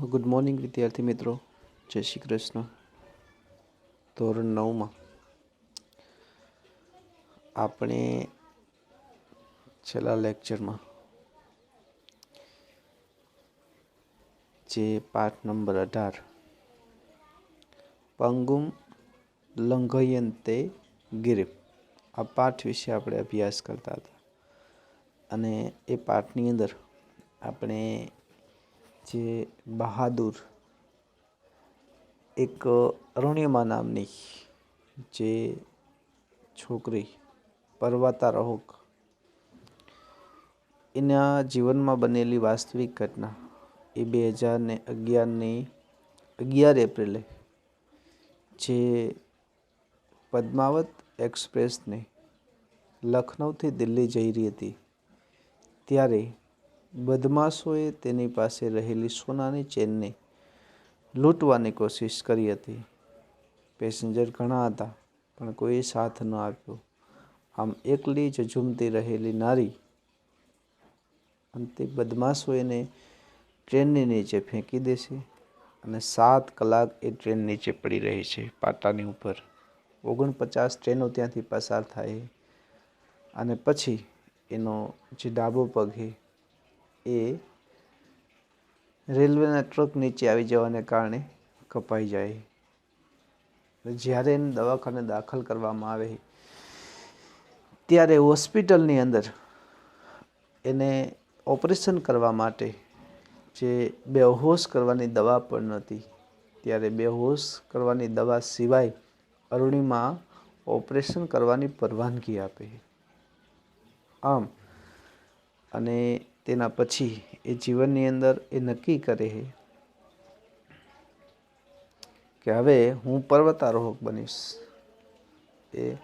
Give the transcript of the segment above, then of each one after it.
Good morning વિદ્યાર્થી મિત્રો. જય શ્રી કૃષ્ણ. ધોરણ નવમાં આપણે છેલ્લા લેક્ચરમાં જે પાઠ નંબર અઢાર, પંગુમ લંઘયંતે ગિરિફ આ પાઠ વિશે આપણે અભ્યાસ કરતા હતા. અને એ પાઠની અંદર આપણે જે બહાદુર એક અરુણિમા નામની જે છોકરી પર્વતારોહક એના જીવનમાં બનેલી વાસ્તવિક ઘટના એ બે હજાર ને અગિયારની, અગિયાર એપ્રિલે જે પદ્માવત એક્સપ્રેસને લખનૌથી દિલ્હી જઈ રહી હતી. ત્યારે બદમાશોએ તેની પાસે રહેલી સોનાની ચેનને લૂંટવાની કોશિશ કરી હતી. પેસેન્જર ઘણા હતા, પણ કોઈએ સાથ ન આપ્યો. આમ એકલી જ ઝૂમતી રહેલી નારી અંતે બદમાશો એને ટ્રેનની નીચે ફેંકી દેશે અને સાત કલાક એ ટ્રેન નીચે પડી રહી છે, પાટાની ઉપર. ઓગણપચાસ ટ્રેનો ત્યાંથી પસાર થાય અને પછી એનો જે ડાબો પગ છે, એ રેલવેના ટ્રક નીચે આવી જવાને કારણે કપાઈ જાય જ્યારે એને દવાખાને દાખલ કરવામાં આવે ત્યારે હોસ્પિટલની અંદર એને ઓપરેશન કરવા માટે જે બેહોશ કરવાની દવા પણ નહોતી ત્યારે બેહોશ કરવાની દવા સિવાય અરુણિમા ઓપરેશન કરવાની પરવાનગી આપે આમ. અને તેના પછી એ જીવનની અંદર એ નક્કી કરે છે કે હવે હું પર્વતારોહક બનીશ. એ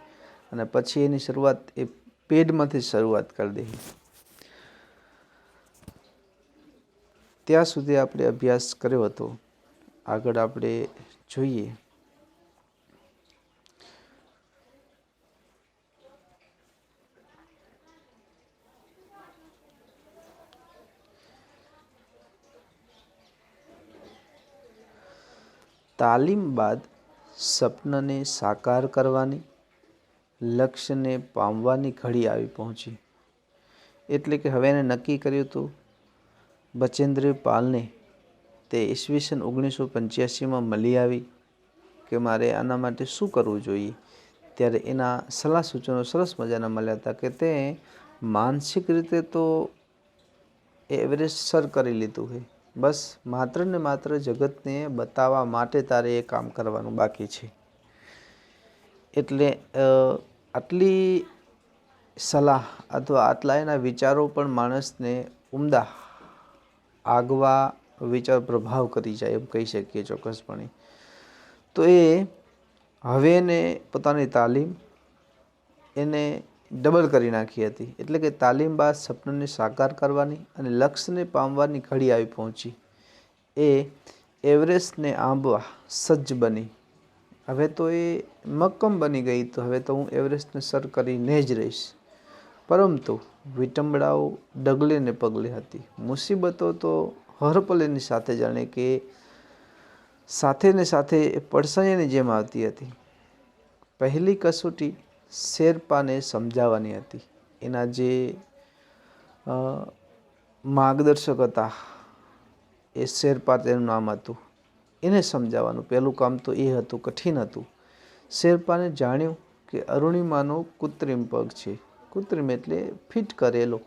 અને પછી એની શરૂઆત એ પેડમાંથી શરૂઆત કરી દે. ત્યાં સુધી આપણે અભ્યાસ કર્યો હતો. આગળ આપણે જોઈએ તાલીમ બાદ સપનાને સાકાર કરવાની, લક્ષ્યને પામવાની ઘડી આવી પહોંચી. એટલે કે હવે એને નક્કી કર્યું હતું, બચેન્દ્ર પાલને તે ઈસવીસન ઓગણીસો પંચ્યાસીમાં મળી આવી કે મારે આના માટે શું કરવું જોઈએ. ત્યારે એના સલાહ સૂચનો સરસ મજાના મળ્યા હતા કે તે માનસિક રીતે તો એવરેસ્ટ સર કરી લીધું છે. બસ માત્ર ને માત્ર જગતને બતાવવા માટે તારે એ કામ કરવાનું બાકી છે. એટલે આટલી સલાહ અથવા આટલા એના વિચારો પણ માણસને ઉમદા આગવા વિચાર પ્રભાવ કરી જાય એમ કહી શકીએ ચોક્કસપણે. તો એ હવે એને પોતાની તાલીમ, એને ડબલ કરી નાખી હતી. એટલે કે તાલીમ બાદ સપનાને સાકાર કરવાની અને લક્ષ્યને પામવાની ઘડી આવી પહોંચી. એ એવરેસ્ટને આંબવા સજ્જ બની. હવે તો એ મક્કમ બની ગઈ તો હવે તો હું એવરેસ્ટને સર કરીને જ રહીશ. પરંતુ વિટંબડાઓ ડગલે ને પગલે હતી. મુસીબતો તો હરપલેની સાથે જાણે કે સાથે ને સાથે પડસાયાની જેમ આવતી હતી. પહેલી કસોટી શેરપાને સમજાવવાની હતી. એના જે માર્ગદર્શક હતા, એ શેરપા તેનું નામ હતું. એને સમજાવવાનું. પહેલું કામ તો એ હતું, કઠિન હતું. શેરપાને જાણ્યું કે અરુણિમાનો કૃત્રિમ પગ છે. કૃત્રિમ એટલે ફિટ કરેલો.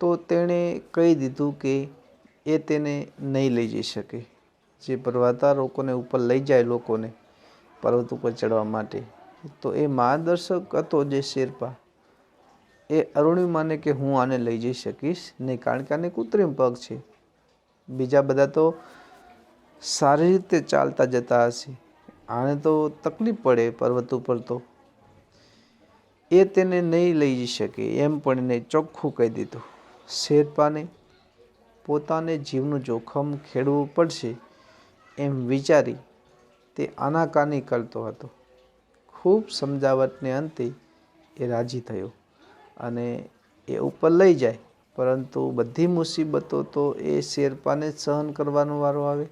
તો તેણે કહી દીધું કે એ તેને નહીં લઈ જઈ શકે. જે પર્વતારોકોને ઉપર લઈ જાય લોકોને, પર્વત ઉપર ચડવા માટે. તો એ માર્ગદર્શક હતો જે શેરપા. એ અરુણિમાને કે હું આને લઈ જઈ શકીશ નહીં કારણ કે આને કૃત્રિમ પગ છે. બીજા બધા તો સારી રીતે ચાલતા જતા હશે. આને તો તકલીફ પડે પર્વત ઉપર તો. એ તેને નહીં લઈ જઈ શકે એમ પણ એને ચોખ્ખું કહી દીધું. શેરપાને પોતાને જીવનું જોખમ ખેડવું પડશે એમ વિચારી તે આનાકાની કરતો હતો. ખૂબ સમજાવટને અંતે એ રાજી થયો અને એ ઉપર લઈ જાય. પરંતુ બધી મુસીબતો તો એ શેરપાને જ સહન કરવાનો વારો આવે.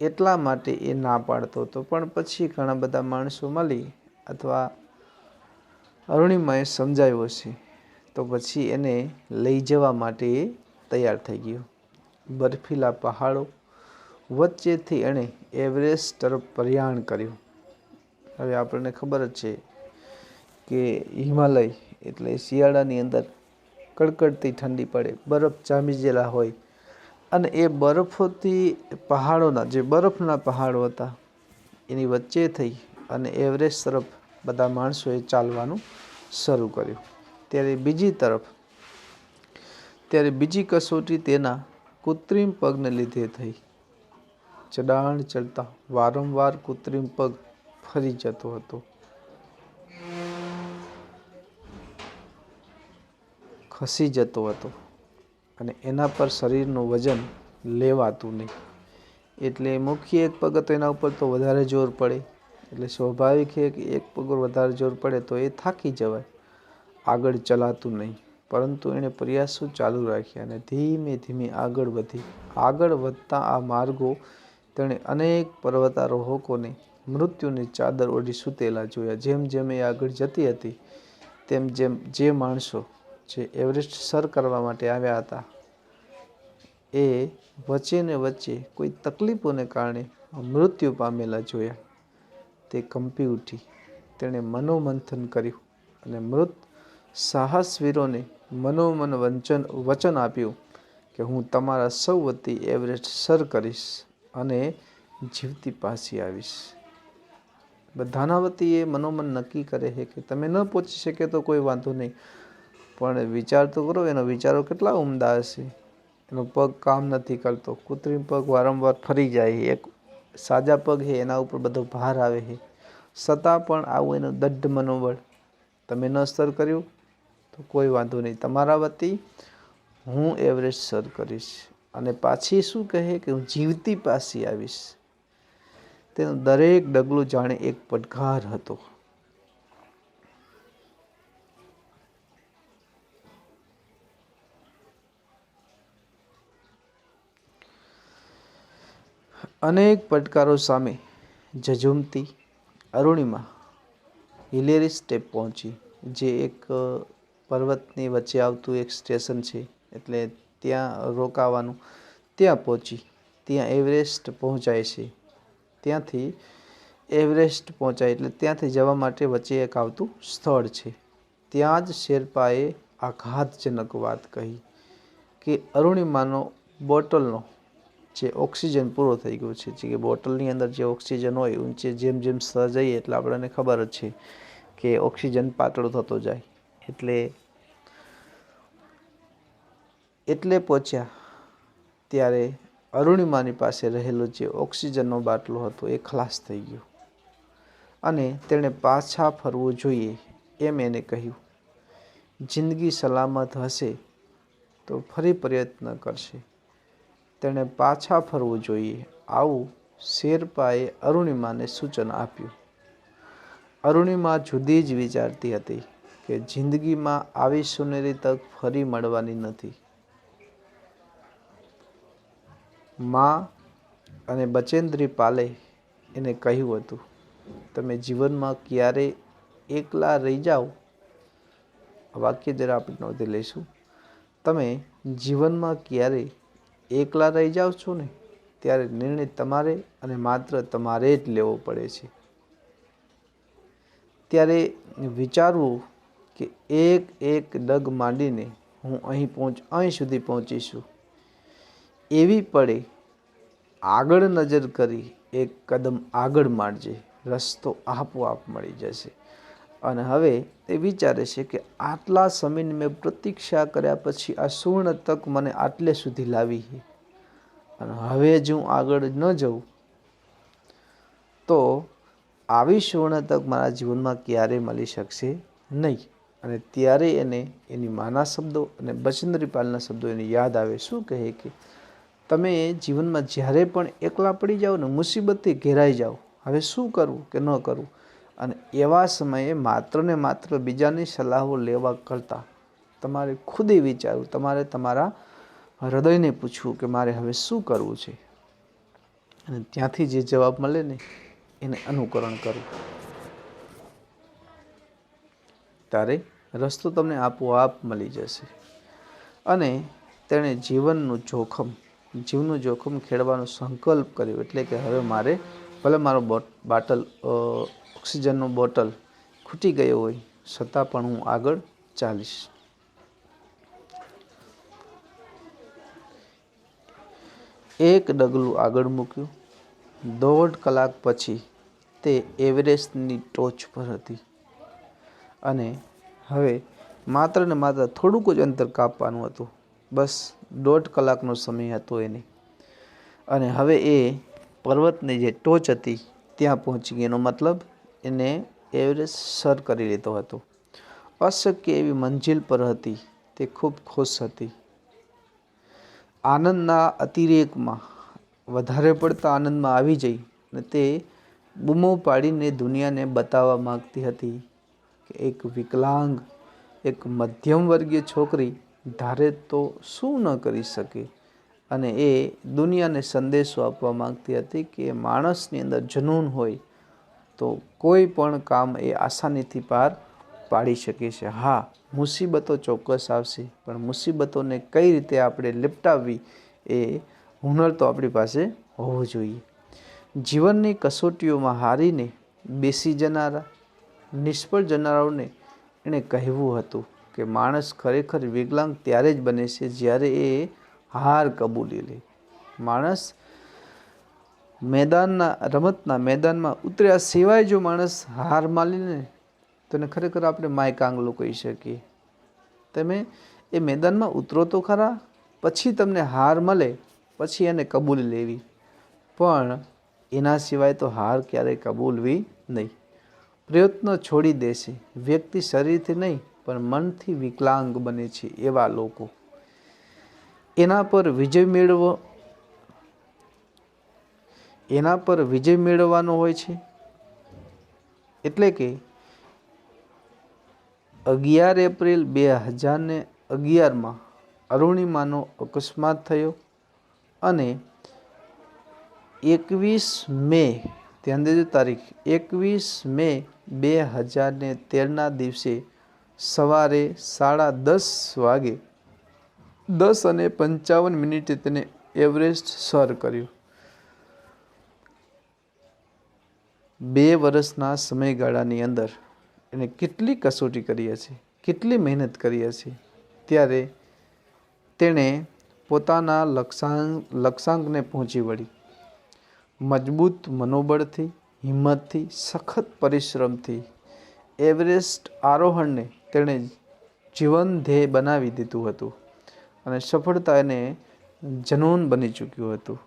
એટલા માટે એ ના પાડતો હતો. પણ પછી ઘણા બધા માણસો મળી અથવા અરુણિમાએ સમજાવ્યો છે તો પછી એને લઈ જવા માટે એ તૈયાર થઈ ગયો. બર્ફીલા પહાડો વચ્ચેથી એણે એવરેસ્ટ તરફ પ્રયાણ કર્યું. હવે આપણને ખબર જ છે કે હિમાલય એટલે શિયાળાની અંદર કડકડતી ઠંડી પડે, બરફ જામી ગયેલા હોય અને એ બરફોથી પહાડોના, જે બરફના પહાડો હતા, એની વચ્ચે થઈ અને એવરેસ્ટ તરફ બધા માણસોએ ચાલવાનું શરૂ કર્યું. ત્યારે બીજી તરફ, ત્યારે બીજી કસોટી તેના કૃત્રિમ પગને લીધે થઈ. ચડાણ ચડતા વારંવાર કૃત્રિમ પગ ફરી જતો હતો. ખસી જતો હતો અને એના પર શરીરનું વજન લેવાતું નહીં. એટલે મુખ્ય એક પગ તો એના ઉપર તો વધારે જોર પડે. એટલે સ્વાભાવિક છે કે એક પગ વધારે જોર પડે તો એ થાકી જવાય. આગળ ચલાતું નહીં. પરંતુ એણે પ્રયાસો ચાલુ રાખ્યા અને ધીમે ધીમે આગળ વધી. આગળ વધતા આ માર્ગો તેણે અનેક પર્વતારોહકોને મૃત્યુની ચાદર ઓઢી સૂતેલા જોયા. જેમ જેમ એ આગળ જતી હતી, તેમ જેમ જે માણસો જે એવરેસ્ટ સર કરવા માટે આવ્યા હતા, એ વચ્ચે ને વચ્ચે કોઈ તકલીફોને કારણે મૃત્યુ પામેલા જોયા. તે કંપી ઉઠી. તેણે મનોમંથન કર્યું અને મૃત સાહસવીરોને મનોમન વંચન, વચન આપ્યું કે હું તમારા સૌ વતી એવરેસ્ટ સર કરીશ અને જીવતી પાછી આવીશ. બધાના વતી એ મનોમન નક્કી કરે છે કે તમે ન પહોંચી શકે તો કોઈ વાંધો નહીં. પણ વિચાર તો કરો, એનો વિચારો કેટલા ઉમદા હશે? એનો પગ કામ નથી કરતો. કૃત્રિમ પગ વારંવાર ફરી જાય એક સાજા પગ છે, એના ઉપર બધો ભાર આવે છે. છતાં પણ આવું એનું દઢ મનોબળ. તમે ન સર કર્યું તો કોઈ વાંધો નહીં. તમારા વતી હું એવરેસ્ટ સર કરીશ. અને પાછી શું કહે કે હું જીવતી પાછી આવીશ. તેનું દરેક ડગલું જાણે એક પડકાર હતો. અનેક પડકારો સામે ઝઝુમતી અરુણિમા હિલેરી સ્ટેપ પહોંચી, જે એક પર્વતની વચ્ચે આવતું એક સ્ટેશન છે, એટલે ત્યાં રોકાવાનું ત્યાં પહોંચી, ત્યાં એવરેસ્ટ પહોંચાય છે. ત્યાંથી એવરેસ્ટ પહોંચાય એટલે ત્યાંથી જવા માટે વચ્ચે એક આવતું સ્થળ છે. ત્યાં જ શેરપાએ આઘાતજનક વાત કહી કે અરુણિમાનો બોટલનો જે ઓક્સિજન પૂરો થઈ ગયો છે, જે કે બોટલની અંદર જે ઓક્સિજન હોય, ઊંચે જેમ જેમ સ્તર જઈએ એટલે આપણને ખબર જ છે કે ઓક્સિજન પાતળો થતો જાય. એટલે એટલે પહોંચ્યા ત્યારે અરુણિમાની પાસે રહેલો જે ઓક્સિજનનો બાટલો હતો એ ખલાસ થઈ ગયો. અને તેણે પાછા ફરવું જોઈએ એમ એને કહ્યું. જિંદગી સલામત હશે તો ફરી પ્રયત્ન કરશે. તેણે પાછા ફરવું જોઈએ આવું શેરપાએ અરુણિમાને સૂચન આપ્યું. અરુણિમા જુદી જ વિચારતી હતી કે જિંદગીમાં આવી સુનેરી તક ફરી મળવાની નથી. મા અને બચેન્દ્રી પાલે એને કહ્યું હતું, તમે જીવનમાં ક્યારે એકલા રહી જાઓ? વાક્ય જરા આપણે નોંધી લઈશું. તમે જીવનમાં ક્યારે એકલા રહી જાઓ છો ને, ત્યારે નિર્ણય તમારે અને માત્ર તમારે જ લેવો પડે છે. ત્યારે વિચારવું કે એક એક ડગ માંડીને હું અહીં પહોંચ, અહીં સુધી પહોંચીશું એવી પડે, આગળ નજર કરી, એક કદમ આગળ માંડજે રસ્તો આપોઆપ મળી જશે. અને હવે તે વિચારે છે કે આટલા સમયની મેં પ્રતીક્ષા કર્યા પછી આ સુવર્ણ તક મને આટલે સુધી લાવી અને હવે જ હું આગળ ન જઉં. તો આવી સુવર્ણ તક મારા જીવનમાં ક્યારેય મળી શકશે? નહીં. અને ત્યારે એને એની માના શબ્દો અને બચેન્દ્રીપાલના શબ્દો એને યાદ આવે. શું કહે કે તમે જીવનમાં જ્યારે પણ એકલા પડી જાઓ ને, મુસીબતથી ઘેરાઈ જાઓ. હવે શું કરવું કે ન કરવું? અને એવા સમયે માત્ર ને માત્ર બીજાની સલાહો લેવા કરતાં તમારે ખુદે વિચારવું. તમારે તમારા હૃદયને પૂછવું કે મારે હવે શું કરવું છે? અને ત્યાંથી જે જવાબ મળે ને, એને અનુકરણ કરવું. ત્યારે રસ્તો તમને આપોઆપ મળી જશે. અને તેણે જીવનનું જોખમ જીવનું જોખમ ખેડવાનો સંકલ્પ કર્યો. એટલે કે હવે મારે, ભલે મારો બાટલ ઓક્સિજનનો બોટલ ખૂટી ગયો હોય, છતાં પણ હું આગળ ચાલીશ. એક ડગલું આગળ મૂક્યું. દોઢ કલાક પછી તે એવરેસ્ટની ટોચ પર હતી. અને હવે માત્ર ને માત્ર થોડુંક જ અંતર કાપવાનું હતું. બસ દોઢ કલાકનો સમય હતો એને. અને હવે એ પર્વતની જે ટોચ હતી ત્યાં પહોંચી ગઈ. એનો મતલબ એને એવરેસ્ટ સર કરી લીધો હતો. અશક્ય એવી મંજિલ પર હતી. તે ખૂબ ખુશ હતી. આનંદના અતિરેકમાં વધારે પડતા આનંદમાં આવી જઈ અને તે બૂમો પાડીને દુનિયાને બતાવવા માગતી હતી કે એક વિકલાંગ, એક મધ્યમ વર્ગીય છોકરી ધારે તો શું ન કરી શકે? અને એ દુનિયાને સંદેશો આપવા માંગતી હતી કે માણસની અંદર જનૂન હોય તો કોઈ પણ કામ એ આસાનીથી પાર પાડી શકે છે. હા, મુસીબતો ચોક્કસ આવશે, પણ મુસીબતોને કઈ રીતે આપણે લિપટાવવી એ હુનર તો આપણી પાસે હોવું જોઈએ. જીવનની કસોટીઓમાં હારીને બેસી જનારા, નિષ્ફળ જનારાઓને એણે કહેવું હતું કે માણસ ખરેખર વિકલાંગ ત્યારે જ બને છે જ્યારે એ હાર કબૂલી લે. માણસ મેદાનના, રમતના મેદાનમાં ઉતર્યા સિવાય જો માણસ હાર માની લે તો એને ખરેખર આપણે માય કાંગલો કહી શકીએ. તમે એ મેદાનમાં ઉતરો તો ખરા, પછી તમને હાર મળે, પછી એને કબૂલી લેવી. પણ એના સિવાય તો હાર ક્યારેય કબૂલવી નહીં. પ્રયત્નો છોડી દેશે વ્યક્તિ શરીરથી નહીં પણ મનથી વિકલાંગ બને છે એવા લોકો. એના પર વિજય મેળવો. એના પર વિજય મેળવવાનો હોય છે. એટલે કે અગિયાર એપ્રિલ બે હજારને અગિયારમાં અરુણિમાનો અકસ્માત થયો અને એકવીસ મે, ધ્યાન દેજો તારીખ, એકવીસ મે બે હજારને તેરના દિવસે સવારે સાડા દસ વાગે દસ અને પંચાવન મિનિટે તેને એવરેસ્ટ સર કર્યું. બે વર્ષના સમયગાળાની અંદર એને કેટલી કસોટી કરી છીએ કેટલી મહેનત કરી છીએ ત્યારે તેણે પોતાના લક્ષાંક લક્ષ્યાંકને પહોંચી વળી. મજબૂત મનોબળથી, હિંમતથી, સખત પરિશ્રમથી એવરેસ્ટ આરોહણને તેણે જીવન ધ્યેય બનાવી દીધું હતું અને સફળતા એને જનૂન બની ચૂક્યું હતું.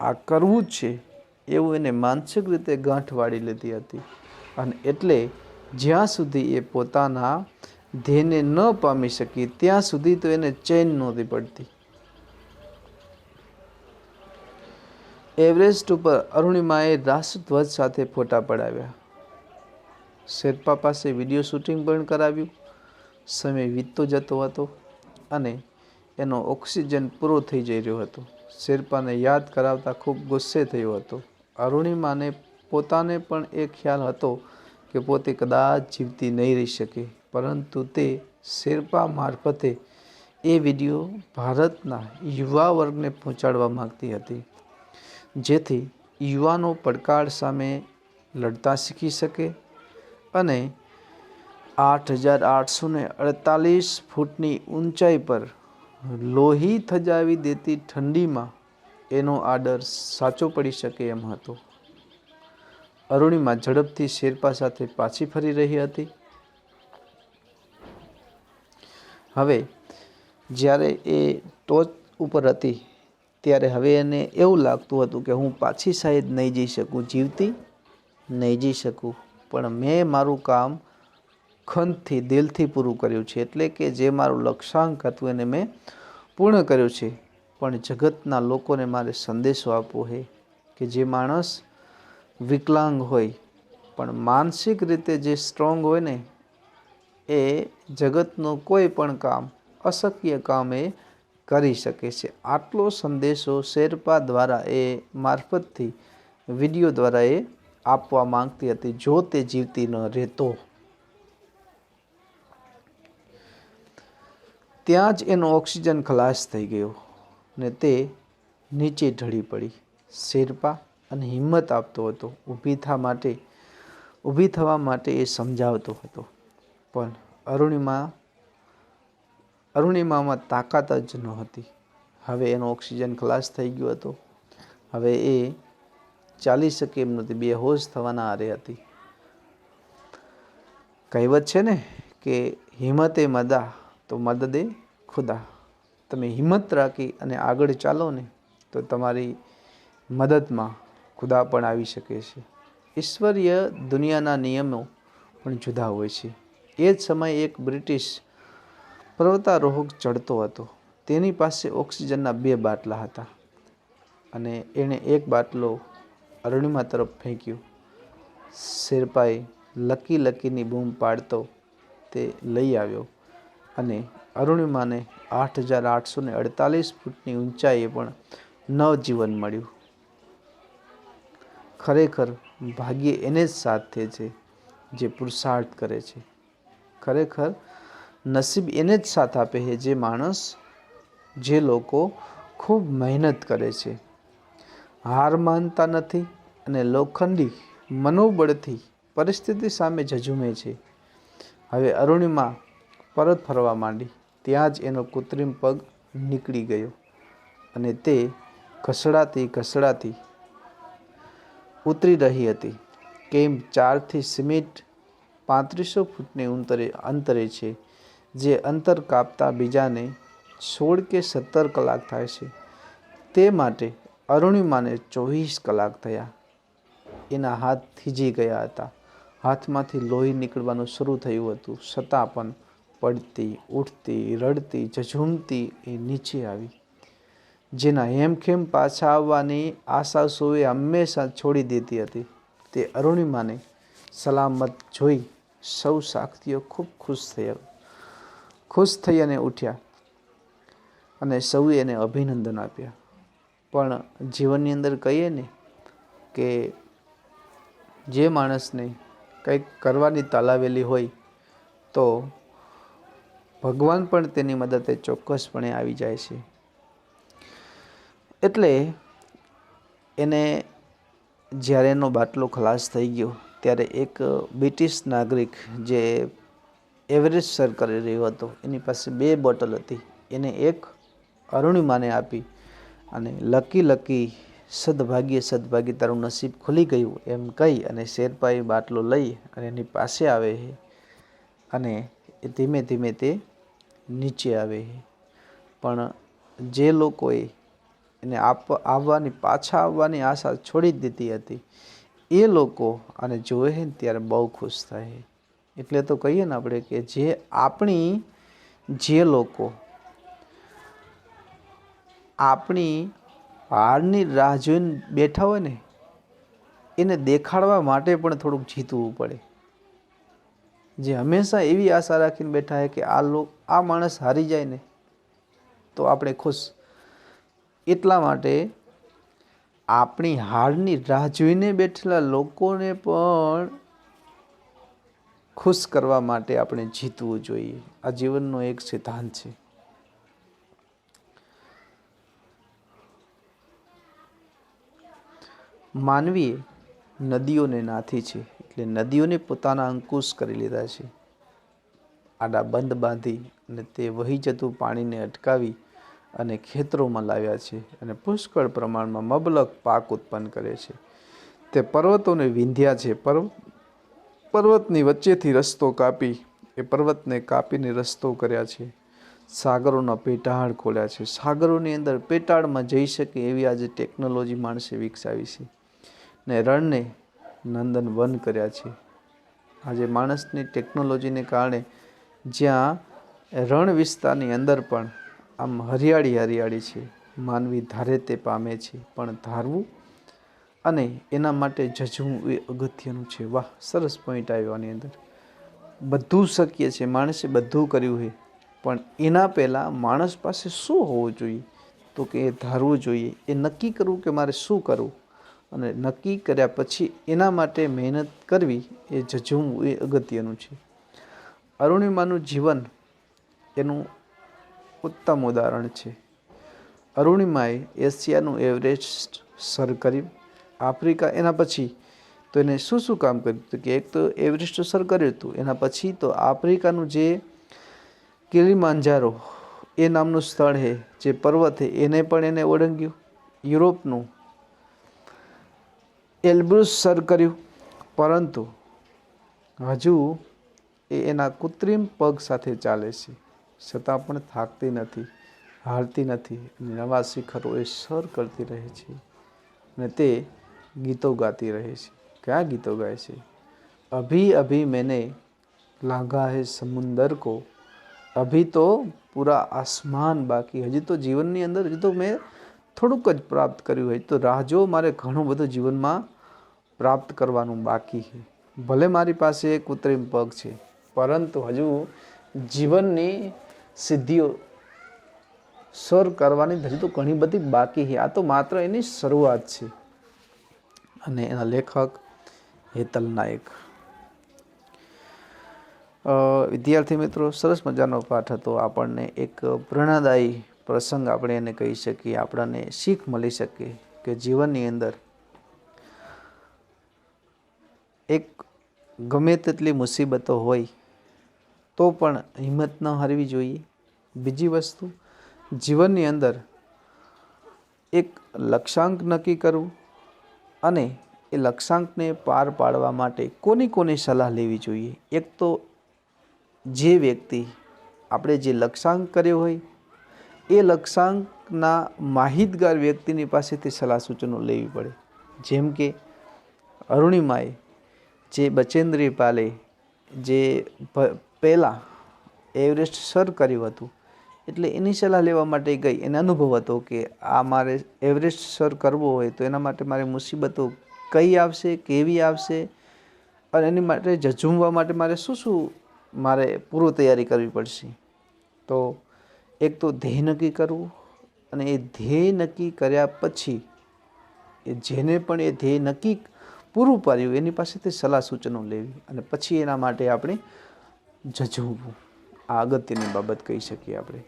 આ કરવું જ છે એવું એને માનસિક રીતે ગાંઠ વાળી લીધી હતી અને એટલે જ્યાં સુધી એ પોતાના ધ્યેયને ન પામી શકી ત્યાં સુધી તો એને ચેન નહોતી પડતી. એવરેસ્ટ ઉપર અરુણિમાએ રાષ્ટ્રધ્વજ સાથે ફોટા પડાવ્યા. શેરપા પાસે વીડિયો શૂટિંગ પણ કરાવ્યું. સમય વીતતો જતો હતો અને એનો ઓક્સિજન પૂરો થઈ જઈ રહ્યો હતો. શેરપાને યાદ કરાવતા ખૂબ ગુસ્સે થયો હતો. અરુણિમાને પોતાને પણ એ ખ્યાલ હતો કે પોતે કદાચ જીવતી નહીં રહી શકે, પરંતુ તે શેરપા મારફતે એ વીડિયો ભારતના યુવા વર્ગને પહોંચાડવા માગતી હતી. જેથી યુવાનો પડકાર સામે લડતા શીખી શકે અને આઠ હજાર આઠસો ને અડતાલીસ ફૂટની ઊંચાઈ પર લોહી થજાવી દેતી ઠંડીમાં એનો આડર સાચો પડી શકે એમ હતો. અરુણિમા ઝડપથી શેરપા સાથે પાછી ફરી રહી હતી. હવે જ્યારે એ ટોચ ઉપર હતી, ત્યારે હવે એને એવું લાગતું હતું કે હું પાછી સાહેબ નહીં જઈ શકું, જીવતી નહીં જઈ શકું. પણ મેં મારું કામ ખંતથી, દિલથી પૂરું કર્યું છે. એટલે કે જે મારું લક્ષ્યાંક હતું એને મેં પૂર્ણ કર્યું છે. પણ જગતના લોકોને મારે સંદેશો આપવો છે કે જે માણસ વિકલાંગ હોય, પણ માનસિક રીતે જે સ્ટ્રોંગ હોય ને, એ જગતનું કોઈ પણ કામ, અશક્ય કામ એ કરી શકે છે. આટલો સંદેશો શેરપા દ્વારા એ મારફતથી, વીડિયો દ્વારા એ આપવા માંગતી હતી, જો તે જીવતી ન રહેતો. ત્યાં જ એનો ઓક્સિજન ખલાસ થઈ ગયો ને તે નીચે ઢળી પડી. શેરપા અને હિંમત આપતો હતો, ઊભી થવા માટે, ઊભી થવા માટે એ સમજાવતો હતો. પણ અરુણિમા, અરુણિમામાં તાકાત જ નહોતી. હવે એનો ઓક્સિજન ખલાસ થઈ ગયો હતો. હવે એ ચાલી શકે એમ નહોતી બેહોશ થવાના આરે હતી. કહેવત છે ને કે હિંમતે મદા તો મદદે ખુદા. તમે હિંમત રાખી અને આગળ ચાલો ને તો તમારી મદદમાં ખુદા પણ આવી શકે છે. ઈશ્વરીય દુનિયાના નિયમો પણ જુદા હોય છે. એ જ સમયે એક બ્રિટિશ પર્વતારોહક ચડતો હતો. તેની પાસે ઓક્સિજનના બે બાટલા હતા અને એણે એક બાટલો અરુણિમા તરફ ફેંક્યું. શેરપાએ લકી લકીની બૂમ પાડતો તે લઈ આવ્યો અને અરુણિમાને આઠ હજાર આઠસો ને અડતાલીસ ફૂટની ઊંચાઈએ પણ નવજીવન મળ્યું. ખરેખર ભાગ્ય એને જ સાથે છે જે પુરુષાર્થ કરે છે. ખરેખર નસીબ એને જ સાથ આપે છે જે માણસ, જે લોકો ખૂબ મહેનત કરે છે. હાર માનતા નથી અને લોખંડી મનોબળથી પરિસ્થિતિ સામે ઝઝુમે છે. હવે અરુણિમા પરત ફરવા માંડી. ત્યાં જ એનો કૃત્રિમ પગ નીકળી ગયો અને તે ઘસડાતી ઘસડાતી ઉતરી રહી હતી. કેમ? ચારથી સિમેન્ટ પાંત્રીસો ફૂટની અંતરે અંતરે છે, જે અંતર કાપતા બીજાને સોળ કે સત્તર કલાક થાય છે. તે માટે અરુણિમાને ચોવીસ કલાક થયા. એના હાથ થીજી ગયા હતા. હાથમાંથી લોહી નીકળવાનું શરૂ થયું હતું. છતાં પણ પડતી ઉઠતી રડતી, ઝઝૂમતી એ નીચે આવી. જેના હેમખેમ પાછા આવવાની આશા સોએ હંમેશા છોડી દેતી હતી. તે અરુણિમાને સલામત જોઈ સૌ સાક્ષીઓ ખૂબ ખુશ થયા, ખુશ થઈ અને ઉઠ્યા અને સૌએ એને અભિનંદન આપ્યા. પણ જીવનની અંદર કહીએ ને કે જે માણસને કંઈક કરવાની તાલાવેલી હોય તો ભગવાન પણ તેની મદદે ચોક્કસપણે આવી જાય છે. એટલે એને જ્યારે એનો બાટલો ખલાસ થઈ ગયો, ત્યારે એક બ્રિટિશ નાગરિક જે એવરેસ્ટ સર કરી રહ્યો હતો, એની પાસે બે બોટલ હતી. એને એક અરુણિમાને આપી અને લકી લકી સદભાગ્ય સદભાગ્ય તારું નસીબ ખુલી ગયું એમ કહી અને શેરપાઈ બાટલો લઈ અને એની પાસે આવે છે અને એ ધીમે ધીમે તે નીચે આવે છે પણ જે લોકોએ એને આપ, આવવાની, પાછા આવવાની આશા છોડી દીધી હતી, એ લોકો આને જોવે ને ત્યારે બહુ ખુશ થાય એટલે તો કહીએ ને આપણે કે જે આપણી, જે લોકો, આપણી હારની રાહ જોઈને બેઠા હોય ને, એને દેખાડવા માટે પણ થોડુંક જીતવું પડે. જે હંમેશા એવી આશા રાખીને બેઠા હોય કે આ લોક આ માણસ હારી જાય ને, તો આપણે ખુશ. એટલા માટે આપણી હારની રાહ જોઈને બેઠેલા લોકોને પણ ખુશ કરવા માટે આપણે જીતવું જોઈએ. આ જીવનનો એક સિદ્ધાંત છે. માનવીએ નદીઓને નાથી છે. એટલે નદીઓને પોતાના અંકુશ કરી લીધા છે. આડા બંધ બાંધી અને તે વહી જતું પાણીને અટકાવી અને ખેતરોમાં લાવ્યા છે અને પુષ્કળ પ્રમાણમાં મબલક પાક ઉત્પન્ન કરે છે. તે પર્વતોને વિંધ્યા છે. પર્વ, પર્વતની વચ્ચેથી રસ્તો કાપી, એ પર્વતને કાપીને રસ્તો કર્યા છે. સાગરોના પેટાળ ખોલ્યા છે. સાગરોની અંદર પેટાળમાં જઈ શકે એવી આજે ટેકનોલોજી માણસે વિકસાવી છે. ને રણને નંદન વન કર્યા છે. આજે માણસની ટેકનોલોજીને કારણે જ્યાં રણ વિસ્તારની અંદર પણ આમ હરિયાળી હરિયાળી છે. માનવી ધારે તે પામે છે, પણ ધારવું અને એના માટે જજવું એ અગત્યનું છે. વાહ, સરસ પોઈન્ટ આવ્યો આની અંદર. બધું શક્ય છે, માણસે બધું કર્યું છે, પણ એના પહેલાં માણસ પાસે શું હોવું જોઈએ? તો કે એ ધારવું જોઈએ. એ નક્કી કરવું કે મારે શું કરવું? અને નક્કી કર્યા પછી એના માટે મહેનત કરવી એ જજુમવું એ અગત્યનું છે. અરુણિમાનું જીવન એનું ઉત્તમ ઉદાહરણ છે. અરુણિમાએ એશિયાનું એવરેસ્ટ સર કર્યું. આફ્રિકા એના પછી તો એને શું શું કામ કર્યું હતું કે એક તો એવરેસ્ટ સર કર્યું હતું, એના પછી તો આફ્રિકાનું જે કિલીમાંજારો એ નામનું સ્થળ છે, જે પર્વત છે, એને પણ એને ઓળંગ્યું. યુરોપનું એલ્બ્રુસ સર કર્યું. પરંતુ હજુ એ એના કૃત્રિમ પગ સાથે ચાલે છે. છતાં પણ થાકતી નથી, હારતી નથી નવા શિખરો એ સર કરતી રહે છે અને તે ગીતો ગાતી રહે છે. કયા ગીતો ગાય છે? અભી અભી મેને લાંઘા હે સમુંદર કો. અભી તો પૂરા આસમાન બાકી. હજી તો જીવનની અંદર, હજી તો મેં થોડુંક જ પ્રાપ્ત કર્યું હોય તો રાહ જો મારે ઘણું બધું જીવનમાં પ્રાપ્ત કરવાનું બાકી છે. ભલે મારી પાસે કૃત્રિમ પગ છે, પરંતુ હજુ જીવનની સિદ્ધિઓ સર કરવાની હજુ તો ઘણી બધી બાકી છે. આ તો માત્ર એની શરૂઆત છે. અને એના લેખક હેતલ નાયક. વિદ્યાર્થી મિત્રો, સરસ મજાનો પાઠ હતો. આપણને એક પ્રેરણાદાયી પ્રસંગ આપણે એને કહી શકીએ, આપણને શીખ મળી શકે કે જીવનની અંદર એક ગમે તેટલી મુસીબતો હોય તો પણ હિંમત ન હારવી જોઈએ. બીજી વસ્તુ, જીવનની અંદર એક લક્ષ્યાંક નક્કી કરવું અને એ લક્ષ્યાંકને પાર પાડવા માટે કોની કોની સલાહ લેવી જોઈએ? એક તો જે વ્યક્તિ આપણે જે લક્ષ્યાંક કર્યો હોય એ લક્ષ્યાંકના માહિતગાર વ્યક્તિની પાસેથી સલાહ સૂચનો લેવી પડે. જેમ કે અરુણિમાએ જે બચેન્દ્રી પાલે જે પહેલાં એવરેસ્ટ સર કર્યું હતું, એટલે એની સલાહ લેવા માટે ગઈ. એને અનુભવ હતો કે આ મારે એવરેસ્ટ સર કરવો હોય તો એના માટે મારે મુસીબતો કઈ આવશે, કેવી આવશે, અને એની માટે જજુમવા માટે મારે શું શું મારે પૂર્વ તૈયારી કરવી પડશે. તો એક તો ધ્યેય નક્કી કરવું અને એ ધ્યેય નક્કી કર્યા પછી એ જેને પણ એ ધ્યેય નક્કી પૂરું પાડ્યું, એની પાસેથી સલાહ સૂચનો લેવી અને પછી એના માટે આપણે જજવું આ અગત્યની બાબત કહી શકીએ આપણે.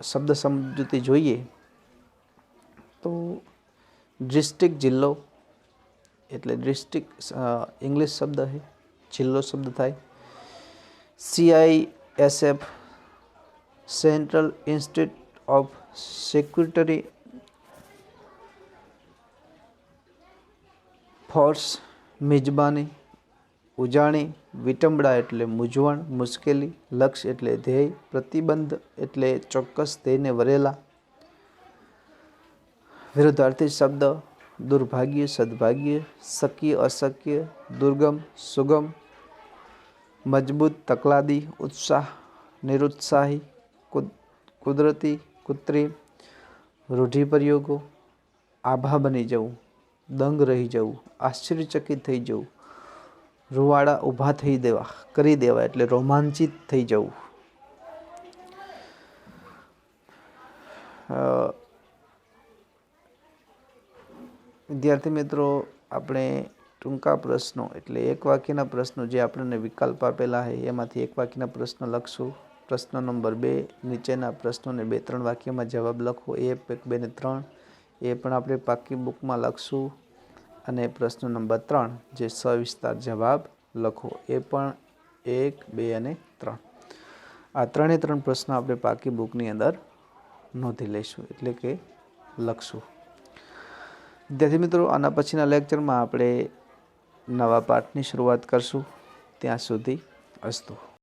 શબ્દ સમજૂતી જોઈએ તો ડિસ્ટ્રિક્ટ જિલ્લો એટલે ડિસ્ટ્રિક્ટ ઇંગ્લિશ શબ્દ છે, જિલ્લો શબ્દ થાય. CISF central institute of security force મિજબાની ઉજાણી વિટંબડા એટલે મૂંઝવણ, મુશ્કેલી લક્ષ્ય એટલે ધ્યેય, પ્રતિબંધ એટલે ચોક્કસ ધ્યેયને વરેલા, વિરુદ્ધાર્થી શબ્દ, દુર્ભાગ્ય, સદભાગ્ય, શક્ય, અશક્ય, દુર્ગમ, સુગમ, મજબૂત, તકલાદી, ઉત્સાહ, નિરુત્સાહી કુદરતી, કૃત્રિમ, રૂઢિપ્રયોગો, આભા બની જવું, દંગ રહી જવું, આશ્ચર્યચકિત થઈ જવું, રૂવાડા ઊભા થઈ દેવા, કરી દેવા એટલે રોમાંચિત થઈ જવું. વિદ્યાર્થી મિત્રો, આપણે ટૂંકા પ્રશ્નો એટલે એક વાક્યના પ્રશ્નો જે આપણને વિકલ્પ આપેલા છે એમાંથી એક વાક્યના પ્રશ્ન લખશું. પ્રશ્ન નંબર બે, નીચેના પ્રશ્નોને બે ત્રણ વાક્યમાં જવાબ લખો. એ એક બે ને ત્રણ. એ પણ આપણે પાકી બુકમાં લખશું. અને પ્રશ્ન નંબર ત્રણ, જે સવિસ્તાર જવાબ લખો. એ પણ એક, બે અને ત્રણ. આ ત્રણે ત્રણ પ્રશ્ન આપણે પાકી બુકની અંદર નોંધી લઈશું, એટલે કે લખશું. વિદ્યાર્થી મિત્રો, આના પછીના લેક્ચરમાં આપણે નવા પાઠની શરૂઆત કરશું. ત્યાં સુધી અસ્તુ.